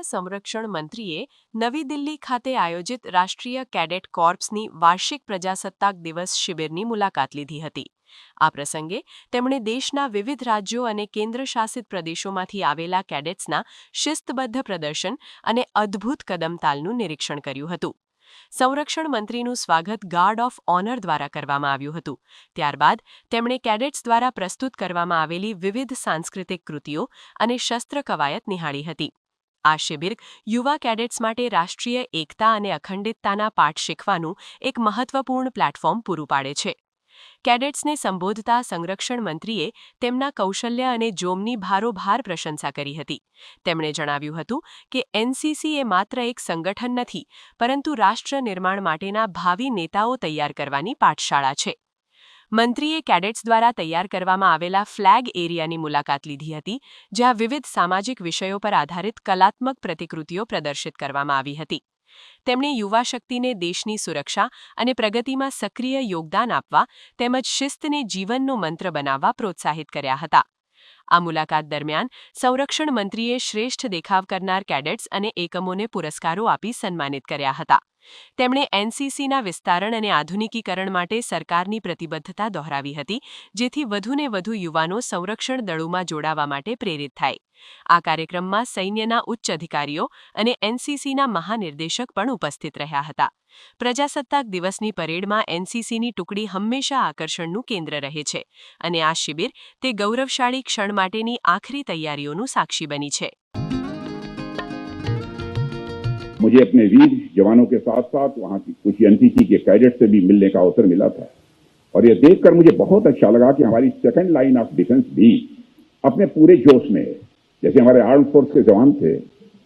કેન્દ્રીય સંરક્ષણ મંત્રીએ નવી દિલ્હી ખાતે આયોજિત રાષ્ટ્રીય કેડેટ કોર્પ્સની વાર્ષિક પ્રજાસત્તાક દિવસ શિબિરની મુલાકાત લીધી હતી. આ પ્રસંગે તેમણે દેશના વિવિધ રાજ્યો અને કેન્દ્રશાસિત પ્રદેશોમાંથી આવેલા કેડેટ્સના શિસ્તબદ્ધ પ્રદર્શન અને અદ્ભુત કદમતાલનું નિરીક્ષણ કર્યું હતું. સંરક્ષણ મંત્રીનું સ્વાગત ગાર્ડ ઓફ ઓનર દ્વારા કરવામાં આવ્યું હતું. ત્યારબાદ તેમણે કેડેટ્સ દ્વારા પ્રસ્તુત કરવામાં આવેલી વિવિધ સાંસ્કૃતિક કૃતિઓ અને શસ્ત્ર કવાયત નિહાળી હતી. આ શિબિર યુવા કેડેટ્સ માટે રાષ્ટ્રીય એકતા અને અખંડિતતાના પાઠ શીખવાનું એક મહત્વપૂર્ણ પ્લેટફોર્મ પૂરું પાડે છે. કેડેટ્સને સંબોધતા સંરક્ષણ મંત્રીએ તેમના કૌશલ્ય અને જોમની ભારોભાર પ્રશંસા કરી હતી. તેમણે જણાવ્યું હતું કે એનસીસી એ માત્ર એક સંગઠન નથી, પરંતુ રાષ્ટ્ર નિર્માણ માટેના ભાવિ નેતાઓ તૈયાર કરવાની પાઠશાળા છે. મંત્રીએ કેડેટ્સ દ્વારા તૈયાર કરવામાં આવેલા ફ્લેગ એરિયાની મુલાકાત લીધી હતી, જ્યાં વિવિધ સામાજિક વિષયો પર આધારિત કલાત્મક પ્રતિકૃતિઓ પ્રદર્શિત કરવામાં આવી હતી. તેમણે યુવા શક્તિને દેશની સુરક્ષા અને પ્રગતિમાં સક્રિય યોગદાન આપવા તેમજ શિસ્તને જીવનનો મંત્ર બનાવવા પ્રોત્સાહિત કર્યા હતા. આ મુલાકાત દરમિયાન સંરક્ષણ મંત્રીએ શ્રેષ્ઠ દેખાવ કરનાર કેડેટ્સ અને એકમોને પુરસ્કારો આપી સન્માનિત કર્યા હતા. તેમણે એનસીસીના વિસ્તારણ અને આધુનિકીકરણ માટે સરકારની પ્રતિબદ્ધતા દોહરાવી હતી, જેથી વધુને વધુ યુવાનો સંરક્ષણ દળોમાં જોડાવા માટે પ્રેરિત થાય. આ કાર્યક્રમમાં સૈન્યના ઉચ્ચ અધિકારીઓ અને એનસીસીના મહાનિર્દેશક પણ ઉપસ્થિત રહ્યા હતા. પ્રજાસત્તાક દિવસની પરેડમાં એનસીસીની ટુકડી હંમેશા આકર્ષણનું કેન્દ્ર રહે છે અને આ શિબિર તે ગૌરવશાળી ક્ષણ માટેની આખરી તૈયારીઓનું સાક્ષી બની છે. मुझे अपने वीर जवानों के साथ साथ वहाँ की कुछ एनसीसी के कैडेट से भी मिलने का अवसर मिला था। और यह देखकर मुझे बहुत अच्छा लगा कि हमारी सेकंड लाइन ऑफ़ डिफेंस भी अपने पूरे जोश में है। जैसे हमारे आर्म फोर्स के जवान थे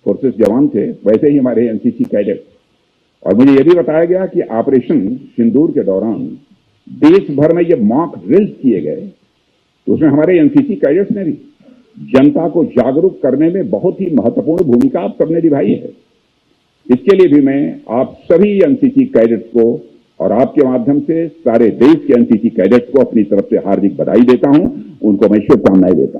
फोर्सेस जवान थे, वैसे ही हमारे एनसीसी कैडेट। और मुझे यह भी बताया गया कि ऑपरेशन सिंदूर के दौरान देश भर में ये मॉक ड्रिल्स किए गए तो उसमें हमारे एनसीसी कैडेट्स ने भी जनता को जागरूक करने में बहुत ही महत्वपूर्ण भूमिका आप सबने निभाई है। इसके लिए भी मैं आप सभी एनसीसी कैडेट्स को और आपके माध्यम से सारे देश के एनसीसी कैडेट्स को अपनी तरफ से हार्दिक बधाई देता हूं उनको मैं शुभकामनाएं देता हूं